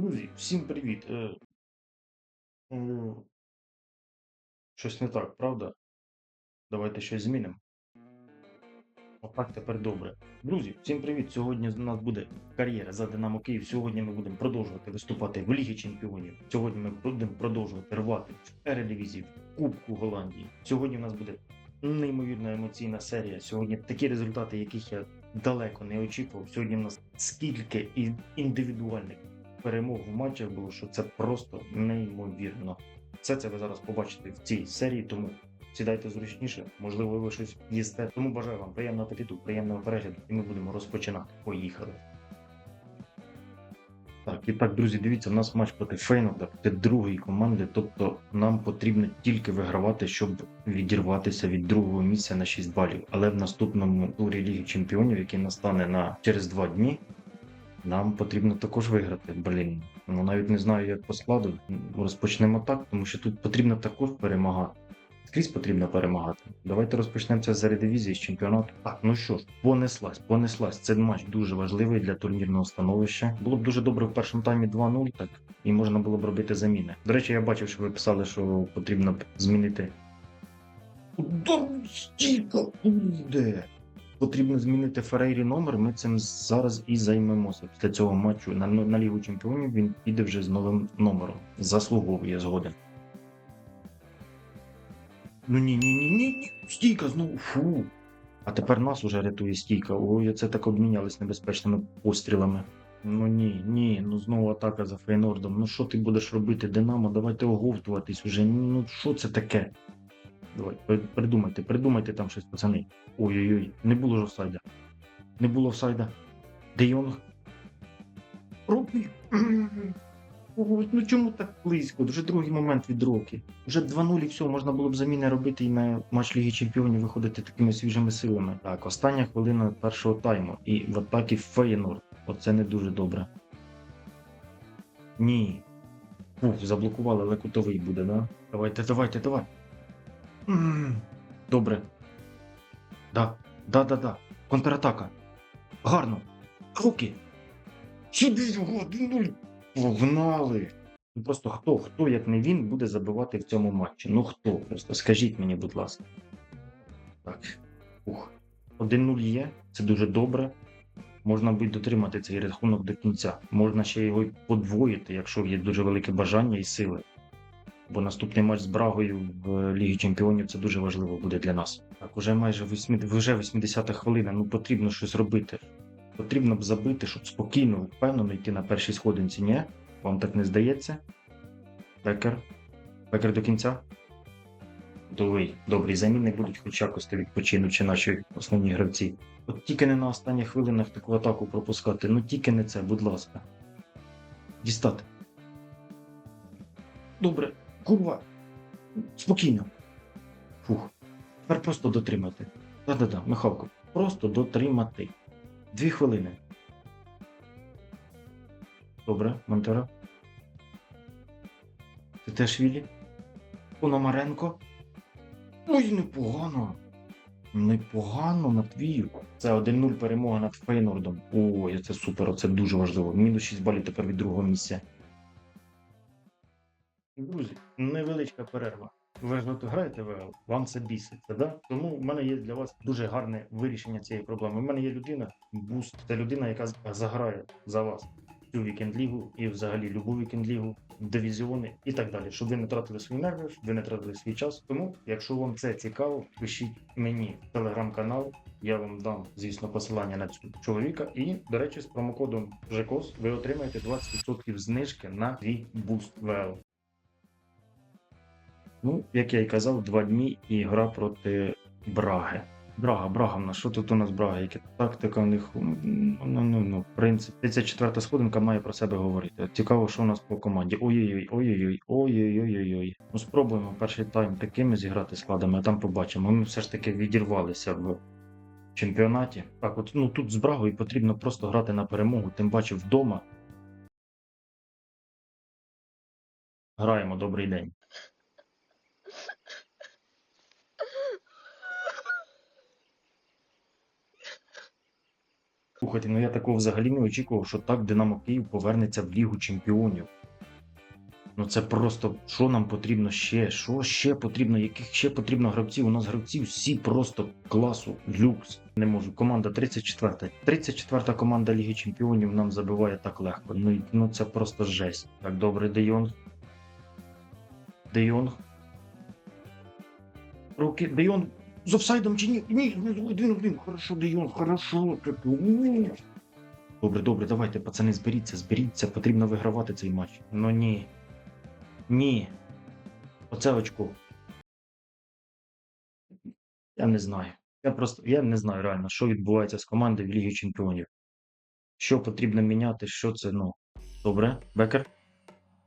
Друзі, всім привіт. Е, м, щось не так, правда? Давайте щось змінимо. Отак тепер добре. Друзі, всім привіт! Сьогодні у нас буде кар'єра за Динамо Київ. Сьогодні ми будемо продовжувати виступати в Лігі Чемпіонів. Сьогодні ми будемо продовжувати рвати в Ередивізії, в Кубку Голландії. Сьогодні у нас буде неймовірна емоційна серія. Сьогодні такі результати, яких я далеко не очікував. Сьогодні у нас скільки індивідуальних перемог в матчах було, що це просто неймовірно. Все це ви зараз побачите в цій серії, тому сідайте зручніше, можливо, ви щось їсте. Тому бажаю вам приємного апетиту, приємного перегляду, і ми будемо розпочинати. Поїхали. Так, і так, друзі, дивіться, у нас матч проти Фейнорда, проти другої команди. Тобто нам потрібно тільки вигравати, щоб відірватися від другого місця на 6 балів. Але в наступному турі Ліги Чемпіонів, який настане на через 2 дні, нам потрібно також виграти. Блін, ну навіть не знаю, як по складу. Розпочнемо так, тому що тут потрібно також перемагати. Скрізь потрібно перемагати. Давайте розпочнемо це з дивізії, з чемпіонату. Так, ну що ж, понеслась, понеслась. Це матч дуже важливий для турнірного становища. Було б дуже добре в першому таймі 2-0, так і можна було б робити заміни. До речі, я бачив, що ви писали, що потрібно змінити. Удар буде. Потрібно змінити Ферейрі номер. Ми цим зараз і займемося. Після цього матчу на, на Лігу Чемпіонів він піде вже з новим номером. Заслуговує згоден. Ну ні, ні, ні, ні, ні. Стійка знову. Фу. А тепер нас уже рятує стійка. Ой, це так обмінялись небезпечними пострілами. Ну ні, ні, ну знову атака за Фейнордом. Ну що ти будеш робити, Динамо? Давайте оговтуватись уже. Ну що це таке? Давай, придумайте, придумайте там щось, пацани. Ой-ой-ой, не було ж офсайда. Не було офсайда. Де Йонг? Робний. Ну чому так близько? Вже другий момент від роки. Вже 2-0 і все, можна було б заміни робити і на матч Ліги Чемпіонів виходити такими свіжими силами. Так, остання хвилина першого тайму. І в атакі Фейнорд. Оце не дуже добре. Ні. Ух, заблокували, але кутовий буде, да? Давайте, давайте, давай. Добре. Да, да, да, да. Контратака. Гарно. Руки. Сюди його 1-0. Погнали. Ну просто хто, хто, як не він, буде забивати в цьому матчі? Ну хто? Просто скажіть мені, будь ласка. Так. Ух. 1-0 є, це дуже добре. Можна буде дотримати цей рахунок до кінця. Можна ще його подвоїти, якщо є дуже велике бажання і сили. Бо наступний матч з Брагою в Лігі Чемпіонів це дуже важливо буде для нас. Так, уже майже 80, вже 80-та хвилина, ну потрібно щось робити. Потрібно б забити, щоб спокійно, впевнено йти на першій сходинці. Ні? Вам так не здається? Бекер. Бекер до кінця. Добрий, добрий заміни будуть хоч якось відпочинучи наші основні гравці. От тільки не на останніх хвилинах таку атаку пропускати. Ну тільки не це, будь ласка. Дістати. Добре, курва. Спокійно. Фух. Тепер просто дотримати. Да-да-да, Михалко, просто дотримати. Дві хвилини. Добре, Монтера. Ти теж Вілі? Пономаренко. Ой, непогано. Непогано, Матвію. Це 1-0 перемога над Фейнордом. Ой, це супер, це дуже важливо. Мінус 6 балів тепер від другого місця. Друзі, невеличка перерва. Ви ж граєте ВЛ, вам це біситься, да? Тому в мене є для вас дуже гарне вирішення цієї проблеми. У мене є людина, буст, це людина, яка заграє за вас цю вікенд-лігу і взагалі любу вікенд-лігу, дивізіони і так далі, щоб ви не тратили свої нерви, щоб ви не тратили свій час. Тому, якщо вам це цікаво, пишіть мені в телеграм-канал. Я вам дам, звісно, посилання на цього чоловіка. І, до речі, з промокодом ЖЕКОС ви отримаєте 20% знижки на свій буст ВЛ. Ну, як я й казав, два дні і гра проти Браги. Брага, Брага, в нас що тут у нас Брага? Яка тактика в них? Ну, ну, ну, ну, в принципі, 34 сходинка має про себе говорити. Цікаво, що у нас по команді. Ой-ой-ой, ой-ой-ой, ой-ой-ой-ой. Ну, спробуємо перший тайм такими зіграти складами, а там побачимо. Ми все ж таки відірвалися в чемпіонаті. Так, от ну тут з Брагою потрібно просто грати на перемогу, тим паче вдома. Граємо, добрий день. Слухайте, ну я такого взагалі не очікував, що так Динамо Київ повернеться в Лігу Чемпіонів. Ну це просто що нам потрібно ще? Що ще потрібно? Яких ще потрібно гравців? У нас гравці всі просто класу, люкс. Не можу. Команда 34. 34-та команда Ліги Чемпіонів нам забиває так легко. Ну, ну це просто жесть. Так, добре, Де Йонг. Де Йонг. Руки, Де Йонг. З офсайдом чи ні? Ні, один один. Хорошо, Де Йонг, хорошо. Так. Добре, добре, давайте, пацани, зберіться, зберіться, потрібно вигравати цей матч. Ну ні. Ні. Оце очко. Я не знаю. Я просто я не знаю реально, що відбувається з командою в Лігі Чемпіонів. Що потрібно міняти, що це, ну. Добре, Бекер.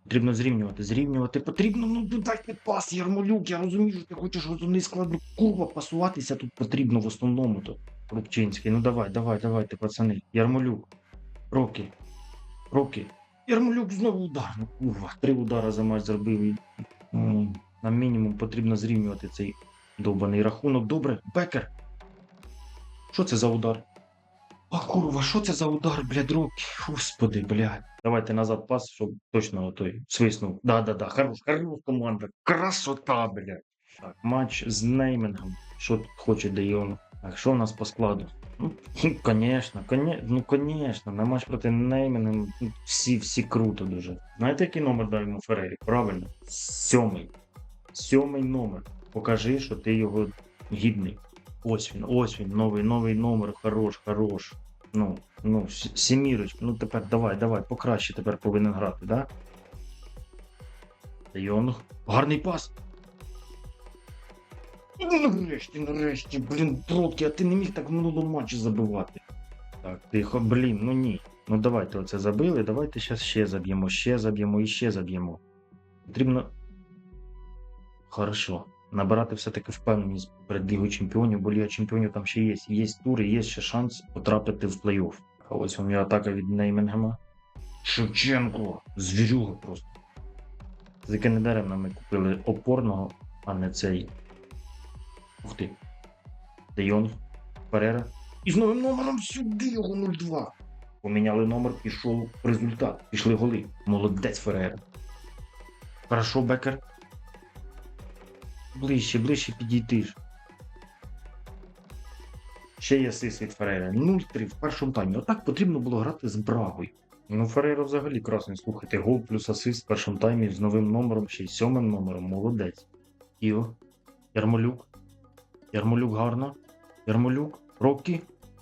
Потрібно зрівнювати. Зрівнювати потрібно, ну ну, дайте пас, Ярмолюк. Я розумію, що ти хочеш основний склад. Ну, курва, пасуватися тут потрібно в основному то. Рубчинський. Ну давай, давай, давайте, пацани. Ярмолюк. Роки. Роки. Ярмолюк знову удар. Ну, курва, три удара за матч зробив. м, Нам мінімум потрібно зрівнювати цей довбаний рахунок. Добре, Бекер. Що це за удар? А курва, що це за удар, блядь, руки? Господи, блядь. Давайте назад пас, щоб точно той свиснув. Да-да-да, хорош, хорош команда. Красота, блядь. Так, матч з неймінгом. Що тут хоче Де Йонг? Так, що у нас по складу? Ну, конечно, коне... ну, конечно, на матч проти Неймінгу ну, всі, всі круто дуже. Знаєте, який номер дав йому Феррері? Правильно, сьомий. Сьомий номер. Покажи, що ти його гідний. Ось він, ось він, новий, новий номер, хорош, хорош. Ну, ну, с- Ну тепер давай, давай, покраще тепер повинен грати, да? Йонг. Гарний пас. Ну, нарешті, нарешті, блін, Бродки, а ти не міг так минулому матчі забивати. Так, тихо, блін, ну ні. Ну давайте оце забили, давайте зараз ще заб'ємо, ще заб'ємо і ще заб'ємо. Потрібно. Хорошо. Набирати все-таки впевненість перед Лігою Чемпіонів, бо Ліга Чемпіонів там ще є. Є тури, є ще шанс потрапити в плей-офф. А ось вам і атака від Неймінгема. Шевченко! Звірюга просто. Яке недаремно ми купили опорного, а не цей. Ух ти. Де Йонг, Перера. І з новим номером сюди його 0-2. Поміняли номер, пішов результат. Пішли голи. Молодець Ферера. Хорошо, Бекер. Ближче, ближче підійти. Ще є асист від Ферейра. 0-3 в першому таймі. Отак потрібно було грати з Брагою. Ну, Ферейра взагалі красний. Слухайте, гол плюс асист в першому таймі з новим номером, ще й сьомим номером. Молодець. Іо. Ярмолюк. Ярмолюк гарно. Ярмолюк. Рокі.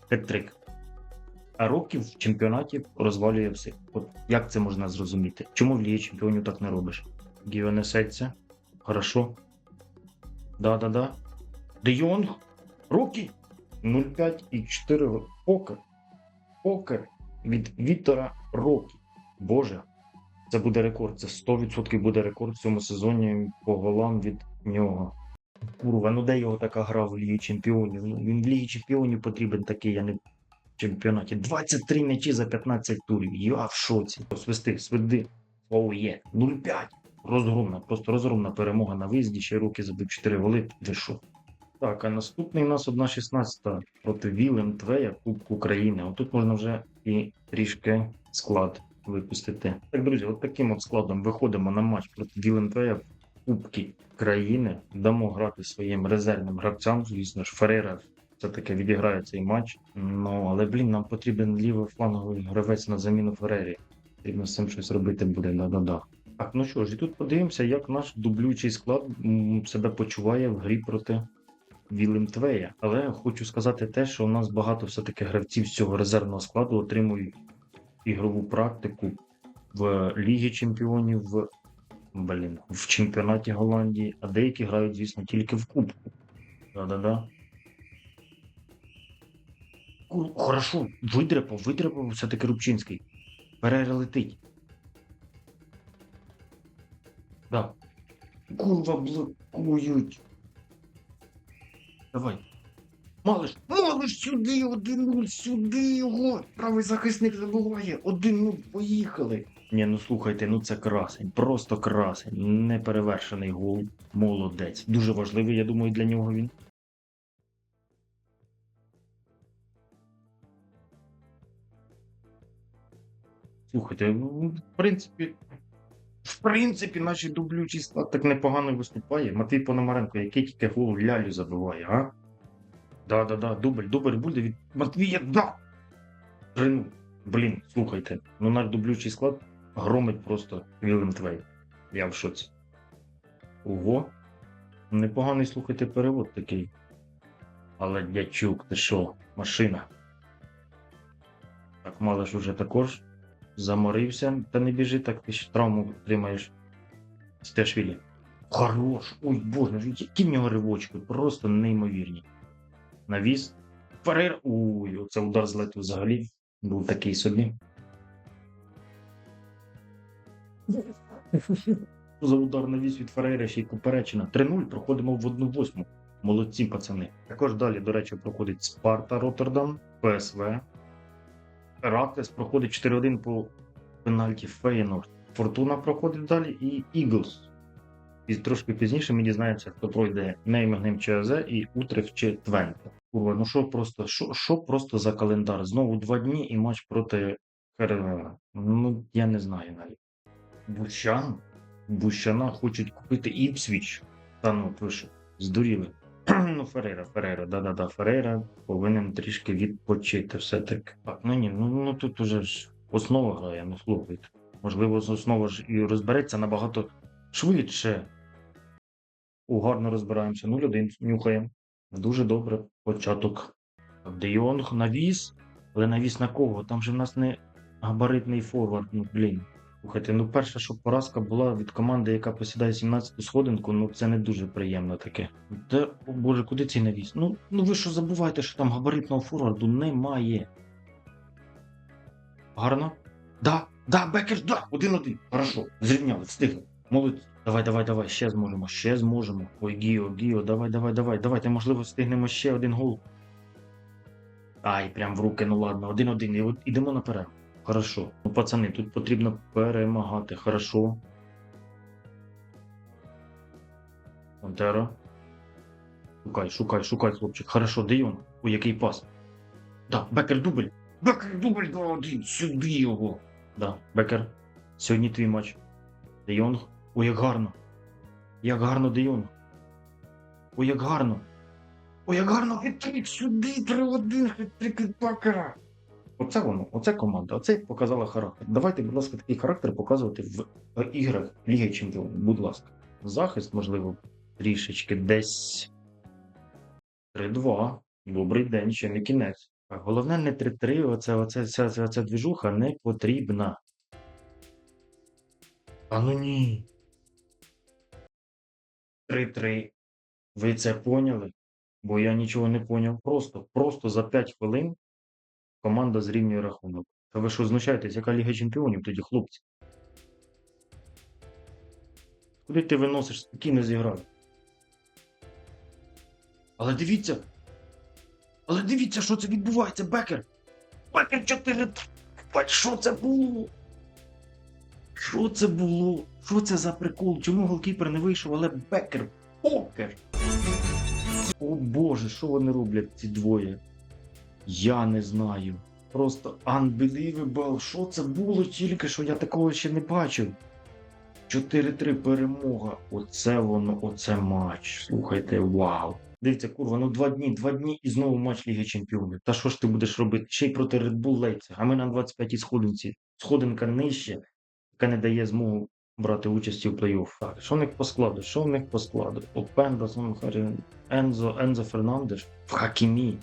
Хет-трик. А Рокі в чемпіонаті розвалює все. От як це можна зрозуміти? Чому в Лігі чемпіонів так не робиш? Гіо несеться. Хорошо. Да-да-да. Де Йонг. Рокі. 0,5 і 4 покер. Покер від Віктора Рокі. Боже, це буде рекорд. Це 100% буде рекорд в цьому сезоні по голам від нього. Курва, ну де його така гра в Лігі Чемпіонів? Ну, він в Лігі Чемпіонів потрібен такий, а не в чемпіонаті. 23 м'ячі за 15 турів. Я в шоці. Свисти, свиди. Оу є. 0,5. Розгромна, просто розгромна перемога на виїзді. Ще руки забив 4 голи. Ви що? Так, а наступний у нас 1-16 проти Вілем Твея Кубку України. Отут можна вже і трішки склад випустити. Так, друзі, от таким от складом виходимо на матч проти Вілем Твея Кубки країни. Дамо грати своїм резервним гравцям. Звісно ж, Ферейра все-таки відіграє цей матч. Ну, але, блін, нам потрібен лівий фланговий гравець на заміну Ферейрі. Потрібно з цим щось робити буде, да-да-да. Так, ну що ж, і тут подивимося, як наш дублюючий склад себе почуває в грі проти Твея. Але хочу сказати те, що у нас багато все-таки гравців з цього резервного складу отримують ігрову практику в Лігі Чемпіонів, в, блін, в чемпіонаті Голландії, а деякі грають, звісно, тільки в Кубку. Да-да-да. Хорошо, видряпав, видряпав все-таки Рубчинський. Перелетить. Да. Курва блокують. Давай. Малиш, малиш сюди, один нуль, сюди його. Правий захисник забуває. Один нуль, поїхали. Ні, ну слухайте, ну це красень, просто красень. Неперевершений гол. Молодець. Дуже важливий, я думаю, для нього він. Слухайте, ну, в принципі, принципі, наші дублючий склад так непогано виступає. Матвій Пономаренко, який тільки гол лялю забиває, а? Да, да, да, дубль, дубль буде від Матвія, да! Рину. Блін, слухайте, ну наш дублючий склад громить просто Вілем Твей. Я в шоці. Ого. Непоганий, слухайте, перевод такий. Але дячук, ти що, машина. Так, Малиш уже також заморився, та не біжи, так ти ще травму отримаєш. Стешвілі. Хорош! Ой боже, які в нього ривочки, просто неймовірні. Навіс. Ферер. Ой, оце удар з лету взагалі. Був такий собі. За удар навіс від Ферейра ще й поперечина. 3-0 проходимо в 1-8. Молодці, пацани. Також далі, до речі, проходить Спарта Роттердам, ПСВ. Раклес проходить 4-1 по пенальті Фейнорд. Фортуна проходить далі і Іглс. І трошки пізніше ми дізнаємося, хто пройде Неймегнем ЧАЗ і Утрев чи Твенте. Курва, ну що просто, що, що просто за календар? Знову два дні і матч проти Херевера. Ну, я не знаю навіть. Бущан? Бущана хочуть купити Іпсвіч. Та ну, що, здуріли. ну, Ферейра, Ферейра, да-да-да, Ферейра повинен трішки відпочити все-таки. Так, ну ні, ну, ну тут уже ж основа грає, ну слухайте. Можливо, з основа ж і розбереться набагато швидше. О, гарно розбираємося. 0-1, нюхаємо. Дуже добре. Початок. Де Йонг навіс, але навіс на кого? Там же в нас не габаритний форвард, ну блін. Слухайте, ну перша, щоб поразка була від команди, яка посідає 17-ту сходинку, ну це не дуже приємно таке. Де, о боже, куди цей навіс? Ну, ну ви що забуваєте, що там габаритного форварду немає. Гарно? Да, да, Бекер, да, один-один. Хорошо, зрівняли, встигли. Молодці. Давай, давай, давай, ще зможемо, ще зможемо. Ой, Гіо, Гіо, давай, давай, давай, давайте, можливо, встигнемо ще один гол. Ай, прям в руки, ну ладно, один-один, ідемо наперед. Хорошо. Ну, пацани, тут потрібно перемагати. Хорошо. Монтеро. Шукай, шукай, шукай, хлопчик. Хорошо, де він? Ой, який пас. Да, Бекер дубль. Бекер дубль 2-1. Сюди його. Да, Бекер. Сьогодні твій матч. Де Йонг. Ой, як гарно. Як гарно Де Йонг. Ой, як гарно. Ой, як гарно хитрик сюди, 3-1, хитрик від Бекера. Оце воно, оце команда, оце показала характер. Давайте, будь ласка, такий характер показувати в е, іграх Ліги Чемпіонів. Будь ласка. Захист, можливо, трішечки десь 3-2. Добрий день, ще не кінець. Головне не 3-3, оце, оце, ця, ця, ця двіжуха не потрібна. А ну ні. 3-3. Ви це поняли? Бо я нічого не поняв. Просто, просто за 5 хвилин команда зрівнює рахунок. Та ви що знущаєтесь, яка Ліга Чемпіонів тоді, хлопці? Куди ти виносиш спокійно зіграв? Але дивіться. Але дивіться, що це відбувається, Бекер! Бекер 4. Бать, що це було? Що це було? Що це за прикол? Чому голкіпер не вийшов, але Бекер покер? О Боже, що вони роблять ці двоє? Я не знаю. Просто unbelievable. Що це було тільки що я такого ще не бачив. 4-3 перемога. Оце воно, оце матч. Слухайте, вау. Дивіться, курва, ну два дні, два дні і знову матч Ліги Чемпіонів. Та що ж ти будеш робити? Ще й проти Red Bull Leipzig, а ми на 25-й сходинці. Сходинка нижче, яка не дає змогу брати участі в плей-офф. Так, що в них по складу? Що в них по складу? Опенда, Сонхарі, Ензо, Ензо Фернандеш, Хакімі,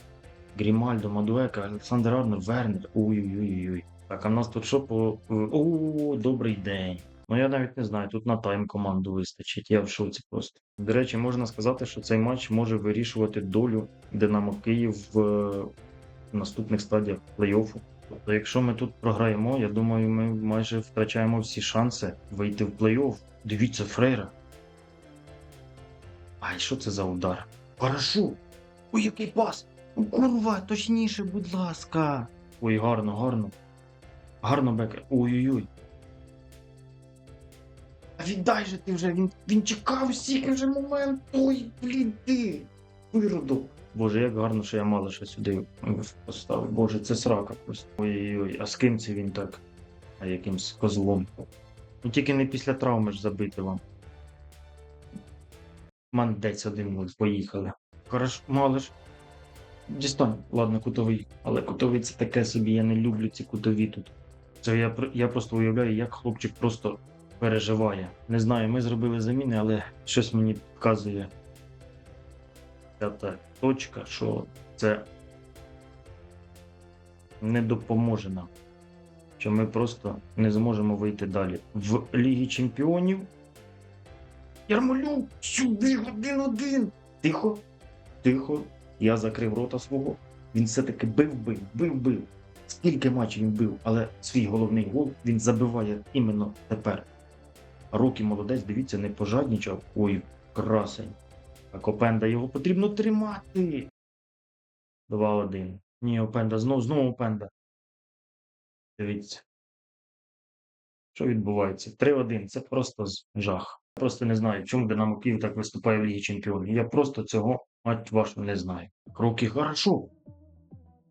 Грімальдо, Мадуека, Олександр Арнер, Вернер. Ой-ой-ой. Так, а в нас тут що по. О, добрий день. Ну я навіть не знаю, тут на тайм команду вистачить. Я в шоці просто. До речі, можна сказати, що цей матч може вирішувати долю Динамо Київ в наступних стадіях плей-оффу. Тобто, якщо ми тут програємо, я думаю, ми майже втрачаємо всі шанси вийти в плей-офф. Дивіться, Фрейра. Ай, що це за удар? Хорошо. Ой, який пас! Курва, точніше, будь ласка. Ой, гарно, гарно. Гарно, Бекер. Ой-ой-ой. А віддай же ти вже, він, він чекав стільки вже момент. Ой, блін, ти. Виродок. Боже, як гарно, що я мало що сюди поставив. Боже, це срака просто. Ой-ой-ой, а з ким це він так? а якимсь козлом. Ну тільки не після травми ж забити вам. Мандець один поїхали. Хорошо, мало ж. Дістань, ладно, кутовий. Але кутовий це таке собі, я не люблю ці кутові тут. Це я, я просто уявляю, як хлопчик просто переживає. Не знаю, ми зробили заміни, але щось мені вказує п'ята точка, що це не допоможе нам. Що ми просто не зможемо вийти далі. В Лігі Чемпіонів. Ярмолюк! Сюди один-один! Тихо, тихо. Я закрив рота свого. Він все-таки бив, бив, бив, бив. Скільки матчів він бив, але свій головний гол він забиває іменно тепер. Руки молодець, дивіться, не пожаднічав. Ой, красень. Так, Опенда його потрібно тримати. 2-1. Ні, Опенда, знов, знову Опенда. Дивіться. Що відбувається? 3-1. Це просто жах. Просто не знаю, чому Динамо Київ так виступає в Лігі Чемпіонів. Я просто цього, мать вашу, не знаю. Роки, хорошо.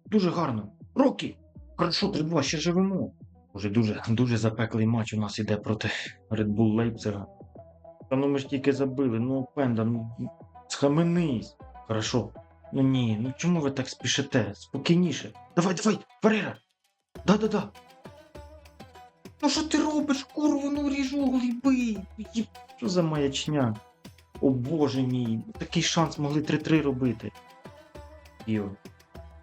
Дуже гарно. Роки! Хорошо, 3-2, ще живемо. Уже дуже, дуже запеклий матч у нас іде проти Red Bull Лейпцига. Та ну ми ж тільки забили, ну Пенда, ну схаменись. Хорошо. Ну ні, ну чому ви так спішите? Спокійніше. Давай, давай, Ферера! Да-да-да. Ну що ти робиш, курва, ну ріжу гліби. Що за маячня? О боже мій, такий шанс могли 3-3 робити. Іо,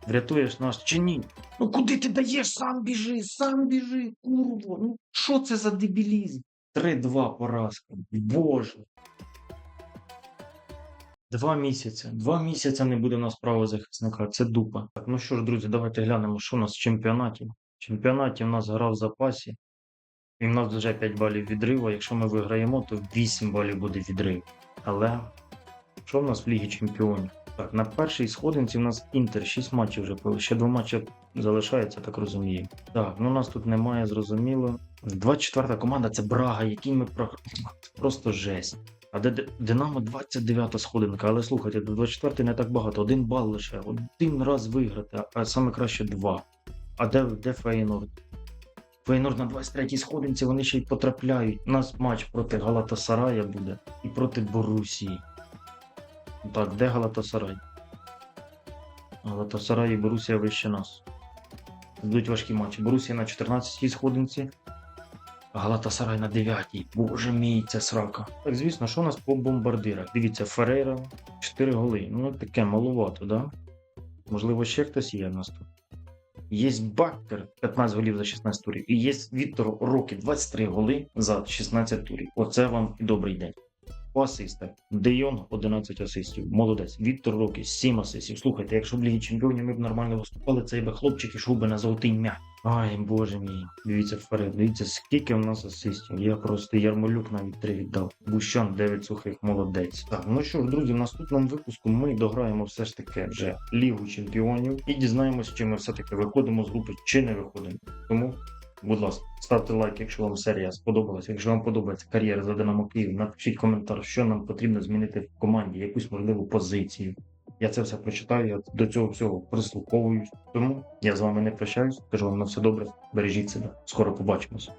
врятуєш нас чи ні? Ну куди ти даєш? Сам біжи, сам біжи, курво. Ну що це за дебілізм? 3-2 поразка. Боже. Два місяці. Два місяці не буде у нас правозахисника. Це дупа. Так, ну що ж, друзі, давайте глянемо, що у нас в чемпіонаті. В чемпіонаті у нас гра в запасі. І в нас вже 5 балів відриву. Якщо ми виграємо, то 8 балів буде відрив. Але що в нас в Лігі Чемпіонів? Так, на першій сходинці в нас Інтер 6 матчів вже. Ще два матчі залишається, так розумію. Так, ну нас тут немає, зрозуміло. 24 команда це Брага, який ми програли. Просто жесть. А Динамо 29 сходинка, але слухайте, до 24 не так багато. Один бал лише, один раз виграти, а саме краще два. А де, де Фейнорд? Фейнорд на 23-й сходинці вони ще й потрапляють. У нас матч проти Галатасарая буде і проти Борусії. Так, де Галатасарай? Галатасарай і Борусія вище нас. Будуть важкі матчі. Борусія на 14-й сходинці, Галатасарай на 9-й. Боже мій, це срака. Так, звісно, що у нас по бомбардирах? Дивіться, Ферейра 4 голи. Ну, таке маловато, да? Можливо, ще хтось є в нас тут. Є Бактер 15 голів за 16 турів. І є Віктор Рокі 23 голи за 16 турів. Оце вам і добрий день. По асистах. Дейон 11 асистів. Молодець. Віктор Рокі 7 асистів. Слухайте, якщо в Лігі Чемпіонів ми б нормально виступали, цей би хлопчик ішов би на золотий м'яч. Ай, боже мій. Дивіться вперед. Дивіться, скільки в нас асистів. Я просто Ярмолюк навіть 3 віддав. Бущан 9 сухих, молодець. Так, ну що ж, друзі, в наступному випуску ми дограємо все ж таки вже Лігу Чемпіонів і дізнаємося, чи ми все-таки виходимо з групи, чи не виходимо. Тому Будь ласка, ставте лайк, якщо вам серія сподобалась. Якщо вам подобається кар'єра за Динамо Київ, напишіть коментар, що нам потрібно змінити в команді, якусь можливу позицію. Я це все прочитаю, я до цього всього прислуховуюсь. Тому я з вами не прощаюсь. Кажу вам на все добре. Бережіть себе. Скоро побачимося.